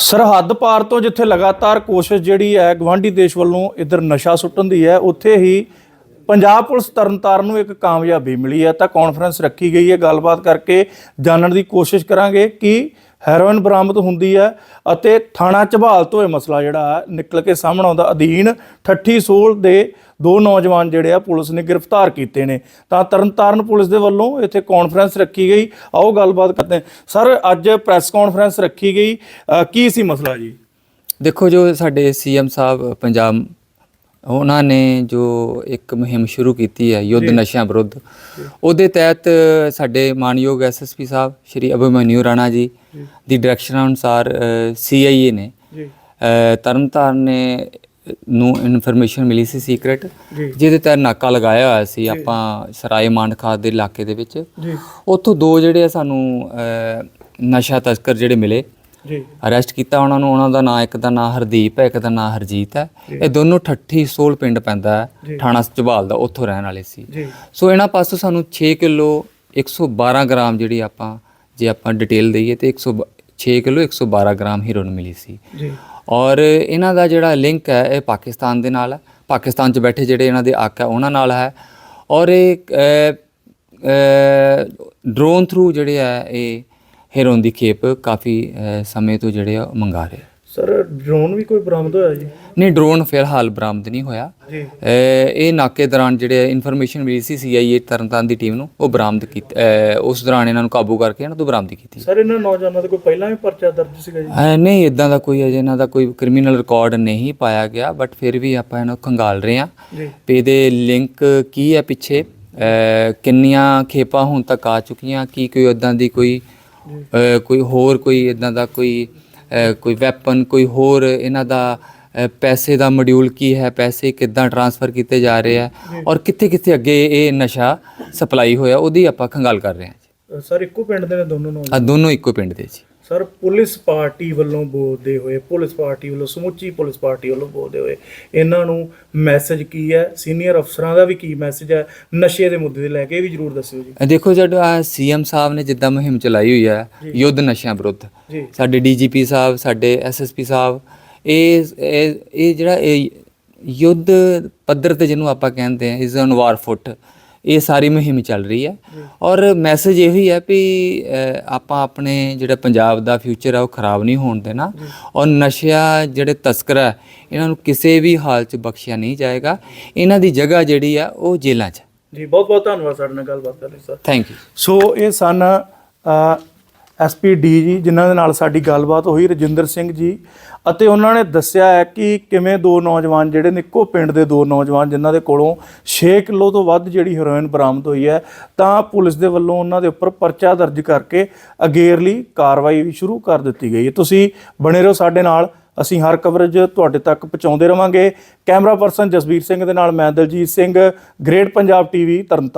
ਸਰਹੱਦ ਪਾਰ ਤੋਂ ਜਿੱਥੇ ਲਗਾਤਾਰ ਕੋਸ਼ਿਸ਼ ਜਿਹੜੀ ਹੈ ਗਵਾਂਢੀ ਦੇਸ਼ ਵੱਲੋਂ ਇਧਰ ਨਸ਼ਾ ਸੁੱਟਣ ਦੀ ਹੈ, ਉੱਥੇ ਹੀ ਪੰਜਾਬ ਪੁਲਿਸ ਤਰਨਤਾਰਨ ਨੂੰ ਇੱਕ ਕਾਮਯਾਬੀ ਮਿਲੀ ਹੈ। ਤਾਂ ਕਾਨਫਰੰਸ ਰੱਖੀ ਗਈ ਹੈ, ਗੱਲਬਾਤ ਕਰਕੇ ਜਾਣਨ ਦੀ ਕੋਸ਼ਿਸ਼ ਕਰਾਂਗੇ ਕਿ ਹੈਰੋਇਨ ਬਰਾਮਦ ਹੁੰਦੀ ਹੈ ਅਤੇ ਥਾਣਾ ਝਬਾਲ ਤੋਂ ਇਹ ਮਸਲਾ ਜਿਹੜਾ ਹੈ ਨਿਕਲ ਕੇ ਸਾਹਮਣੇ ਆਉਂਦਾ। ਅਧੀਨ ਠੱਠੀ ਸੋਲ ਦੇ ਦੋ ਨੌਜਵਾਨ ਜਿਹੜੇ ਆ ਪੁਲਿਸ ਨੇ ਗ੍ਰਿਫਤਾਰ ਕੀਤੇ ਨੇ। ਤਾਂ ਤਰਨਤਾਰਨ ਪੁਲਿਸ ਦੇ ਵੱਲੋਂ ਇੱਥੇ ਕਾਨਫਰੰਸ ਰੱਖੀ ਗਈ। ਆਓ ਗੱਲਬਾਤ ਕਰਦੇ ਹਾਂ। ਸਰ ਅੱਜ ਪ੍ਰੈਸ ਕਾਨਫਰੰਸ ਰੱਖੀ ਗਈ। ਕੀ ਸੀ ਮਸਲਾ ਜੀ? ਦੇਖੋ ਜੋ ਸਾਡੇ ਸੀਐਮ ਸਾਹਿਬ ਪੰਜਾਬ ਉਹਨਾਂ ਨੇ ਜੋ ਇੱਕ ਮੁਹਿੰਮ ਸ਼ੁਰੂ ਕੀਤੀ ਹੈ ਯੁੱਧ ਨਸ਼ਿਆਂ ਵਿਰੁੱਧ ਉਹਦੇ ਤਹਿਤ ਸਾਡੇ ਮਾਨਯੋਗ ਐਸਐਸਪੀ ਸਾਹਿਬ ਸ਼੍ਰੀ ਅਭਿਮਨਿਊ ਰਾਣਾ ਜੀ ਦੀ ਡਾਇਰੈਕਸ਼ਨ ਅਨੁਸਾਰ ਸੀਆਈਏ ਨੇ ਤਰਨਤਾਰਨ ਨੇ ਨੂੰ ਇਨਫੋਰਮੇਸ਼ਨ ਮਿਲੀ ਸੀ ਸੀਕ੍ਰੇਟ। ਜਿਹਦੇ ਤਹਿਤ ਨਾਕਾ ਲਗਾਇਆ ਹੋਇਆ ਸੀ ਆਪਾਂ ਸਰਾਏ ਮਾਂਡ ਖਾਦ ਦੇ ਇਲਾਕੇ ਦੇ ਵਿੱਚ। ਜੀ। ਉੱਥੋਂ ਦੋ ਜਿਹੜੇ ਆ ਸਾਨੂੰ ਨਸ਼ਾ ਤਸਕਰ ਜਿਹੜੇ ਮਿਲੇ ਜੀ। ਅਰੈਸਟ ਕੀਤਾ ਉਹਨਾਂ ਨੂੰ ਉਹਨਾਂ ਦਾ ਨਾਂ ਇੱਕ ਦਾ ਨਾਂ ਹਰਦੀਪ ਹੈ ਇੱਕ ਦਾ ਨਾਂ ਹਰਜੀਤ ਹੈ। ਇਹ ਦੋਨੋਂ ਠੱਠੀ ਸੋਲ ਪਿੰਡ ਪੈਂਦਾ ਹੈ ਥਾਣਾ ਝਬਾਲ ਦਾ ਉੱਥੋਂ ਰਹਿਣ ਵਾਲੇ ਸੀ। ਜੀ। ਸੋ ਇਹਨਾਂ ਪਾਸੋਂ ਸਾਨੂੰ 6 ਕਿਲੋ 112 ਗ੍ਰਾਮ ਜਿਹੜੀ ਆਪਾਂ ਜੇ ਆਪਾਂ ਡਿਟੇਲ ਦਈਏ ਤੇ 106 ਕਿਲੋ 112 ਗ੍ਰਾਮ ਹੀਰੋਇਨ ਮਿਲੀ ਸੀ। ਜੀ। ਔਰ ਇਹਨਾਂ ਦਾ ਜਿਹੜਾ ਲਿੰਕ ਹੈ, ਇਹ ਪਾਕਿਸਤਾਨ ਦੇ ਨਾਲ ਹੈ। ਪਾਕਿਸਤਾਨ 'ਚ ਬੈਠੇ ਜਿਹੜੇ ਇਹਨਾਂ ਦੇ ਆਕ ਹੈ, ਉਹਨਾਂ ਨਾਲ ਹੈ। ਔਰ ਇਹ ਡਰੋਨ ਥਰੂ ਜਿਹੜੇ ਹੈ, ਇਹ ਹੀਰੋਇਨ ਦੀ ਖੇਪ ਕਾਫੀ ਸਮੇਂ ਤੋਂ ਜਿਹੜੇ ਆ ਉਹ ਮੰਗਾ ਰਹੇ ਸਰ ਡਰੋਨ ਵੀ ਕੋਈ ਬਰਾਮਦ ਹੋਇਆ ਜੀ? ਨਹੀਂ ਡਰੋਨ ਫਿਲਹਾਲ ਬਰਾਮਦ ਨਹੀਂ ਹੋਇਆ। ਜੀ। ਇਹ ਨਾਕੇ ਦੌਰਾਨ ਜਿਹੜੇ ਇਨਫੋਰਮੇਸ਼ਨ ਮਿਲੀ ਸੀ ਸੀਆਈਏ ਤਰਨਤਾਰਨ ਦੀ ਟੀਮ ਨੂੰ ਉਹ ਬਰਾਮਦ ਕੀਤੀ ਉਸ ਦੌਰਾਨ ਇਹਨਾਂ ਨੂੰ ਕਾਬੂ ਕਰਕੇ ਇਹਨਾਂ ਤੋਂ ਬਰਾਮਦੀ ਕੀਤੀ। ਸਰ ਇਹਨਾਂ ਨੌਜਵਾਨਾਂ ਦਾ ਕੋਈ ਪਹਿਲਾਂ ਵੀ ਪਰਚਾ ਦਰਜ ਸੀਗਾ ਜੀ? ਨਹੀਂ ਇਦਾਂ ਦਾ ਕੋਈ ਅਜੇ ਇਹਨਾਂ ਦਾ ਕੋਈ ਕ੍ਰਿਮੀਨਲ ਰਿਕਾਰਡ ਨਹੀਂ ਪਾਇਆ ਗਿਆ ਬਟ ਫਿਰ ਵੀ ਆਪਾਂ ਇਹਨਾਂ ਨੂੰ ਖੰਗਾਲ ਰਹੇ ਹਾਂ। ਜੀ। ਵੀ ਇਹਦੇ ਲਿੰਕ ਕੀ ਹੈ ਪਿੱਛੇ? ਕਿੰਨੀਆਂ ਖੇਪਾਂ ਹੁਣ ਤੱਕ ਆ ਚੁੱਕੀਆਂ ਕੀ ਕੋਈ ਇਦਾਂ ਦੀ ਕੋਈ ਕੋਈ ਹੋਰ ਕੋਈ ਇਦਾਂ ਦਾ ਕੋਈ ਕੋਈ ਵੈਪਨ ਕੋਈ ਹੋਰ ਇਹਨਾਂ ਦਾ ਪੈਸੇ ਦਾ ਮੋਡਿਊਲ ਕੀ ਹੈ ਪੈਸੇ ਕਿੱਦਾਂ ਟਰਾਂਸਫਰ ਕੀਤੇ ਜਾ ਰਹੇ ਆ ਔਰ ਕਿੱਥੇ ਕਿੱਥੇ ਅੱਗੇ ਇਹ ਨਸ਼ਾ ਸਪਲਾਈ ਹੋਇਆ ਉਹਦੀ ਆਪਾਂ ਖੰਗਾਲ ਕਰ ਰਹੇ ਹਾਂ ਸਰ ਇੱਕੋ ਪਿੰਡ ਦੇ ਨੇ ਦੋਨੋਂ ਨੌਜਵਾਨ? ਆ ਦੋਨੋਂ ਇੱਕੋ ਪਿੰਡ ਦੇ ਜੀ। ਸਰ ਪੁਲਿਸ ਪਾਰਟੀ ਵੱਲੋਂ ਬੋਲਦੇ ਹੋਏ ਪੁਲਿਸ ਪਾਰਟੀ ਵੱਲੋਂ ਸਮੁੱਚੀ ਪੁਲਿਸ ਪਾਰਟੀ ਵੱਲੋਂ ਬੋਲਦੇ ਹੋਏ ਇਹਨਾਂ ਨੂੰ ਮੈਸੇਜ ਕੀ ਹੈ? ਸੀਨੀਅਰ ਅਫਸਰਾਂ ਦਾ ਵੀ ਕੀ ਮੈਸੇਜ ਹੈ? ਨਸ਼ੇ ਦੇ ਮੁੱਦੇ ਤੇ ਲੈ ਕੇ ਇਹ ਵੀ ਜਰੂਰ ਦੱਸਿਓ ਜੀ। ਦੇਖੋ ਜਿਹੜਾ ਸੀਐਮ ਸਾਹਿਬ ਨੇ ਜਿੱਦਾਂ ਮੁਹਿੰਮ ਚਲਾਈ ਹੋਈ ਹੈ ਯੁੱਧ ਨਸ਼ਿਆਂ ਵਿਰੁੱਧ ਜੀ। ਸਾਡੇ ਡੀਜੀਪੀ ਸਾਹਿਬ ਸਾਡੇ ਐਸਐਸਪੀ ਸਾਹਿਬ ਇਹ ਇਹ ਇਹ ਜਿਹੜਾ ਇਹ ਯੁੱਧ ਪੱਧਰ ਤੇ ਜਿਹਨੂੰ ਆਪਾਂ ਕਹਿੰਦੇ ਆ ਇਜ਼ ਔਨ ਵਾਰ ਫੁੱਟ ਇਹ ਸਾਰੀ ਮੁਹਿੰਮ ਚੱਲ ਰਹੀ ਹੈ। ਔਰ ਮੈਸੇਜ ਇਹ ਹੀ ਹੈ ਵੀ ਆਪਾਂ ਆਪਣੇ ਜਿਹੜਾ ਪੰਜਾਬ ਦਾ ਫਿਊਚਰ ਹੈ ਉਹ ਖਰਾਬ ਨਹੀਂ ਹੋਣ ਦੇਣਾ। ਔਰ ਨਸ਼ਿਆ ਜਿਹੜੇ ਤਸਕਰ ਹੈ ਇਹਨਾਂ ਨੂੰ ਕਿਸੇ ਵੀ ਹਾਲ 'ਚ ਬਖਸ਼ਿਆ ਨਹੀਂ ਜਾਏਗਾ। ਇਹਨਾਂ ਦੀ ਜਗ੍ਹਾ ਜਿਹੜੀ ਆ ਉਹ ਜੇਲ੍ਹਾਂ 'ਚ। ਜੀ ਬਹੁਤ ਬਹੁਤ ਧੰਨਵਾਦ ਸਾਡੇ ਨਾਲ ਗੱਲਬਾਤ ਕਰਨ ਲਈ ਸਰ। ਥੈਂਕ ਯੂ ਸੋ ਇਹ ਸਨ ਐਸਪੀਡੀ ਜੀ, ਜਿਨ੍ਹਾਂ ਦੇ ਨਾਲ ਸਾਡੀ ਗੱਲਬਾਤ ਹੋਈ, ਰਜਿੰਦਰ ਸਿੰਘ ਜੀ। ਅਤੇ ਉਹਨਾਂ ਨੇ ਦੱਸਿਆ ਹੈ ਕਿ ਕਿਵੇਂ ਦੋ ਨੌਜਵਾਨ ਜਿਹੜੇ ਨੇ, ਇੱਕੋ ਪਿੰਡ ਦੇ ਦੋ ਨੌਜਵਾਨ, ਜਿਨ੍ਹਾਂ ਦੇ ਕੋਲੋਂ 6 ਕਿਲੋ ਤੋਂ ਵੱਧ ਜਿਹੜੀ ਹੈਰੋਇਨ ਬਰਾਮਦ ਹੋਈ ਹੈ, ਤਾਂ ਪੁਲਿਸ ਦੇ ਵੱਲੋਂ ਉਹਨਾਂ ਦੇ ਉੱਪਰ ਪਰਚਾ ਦਰਜ ਕਰਕੇ ਅਗੇਰਲੀ ਕਾਰਵਾਈ ਵੀ ਸ਼ੁਰੂ ਕਰ ਦਿੱਤੀ ਗਈ ਹੈ। ਤੁਸੀਂ ਬਣੇ ਰਹੋ ਸਾਡੇ ਨਾਲ। ਅਸੀਂ ਹਰ ਕਵਰੇਜ ਤੁਹਾਡੇ ਤੱਕ ਪਹੁੰਚਾਉਂਦੇ ਰਵਾਂਗੇ। ਕੈਮਰਾ ਪਰਸਨ ਜਸਵੀਰ ਸਿੰਘ ਦੇ ਨਾਲ ਮੈਂ ਦਲਜੀਤ ਸਿੰਘ, ਗ੍ਰੇਟ ਪੰਜਾਬ ਟੀਵੀ, ਤਰਨਤਾਰਨ।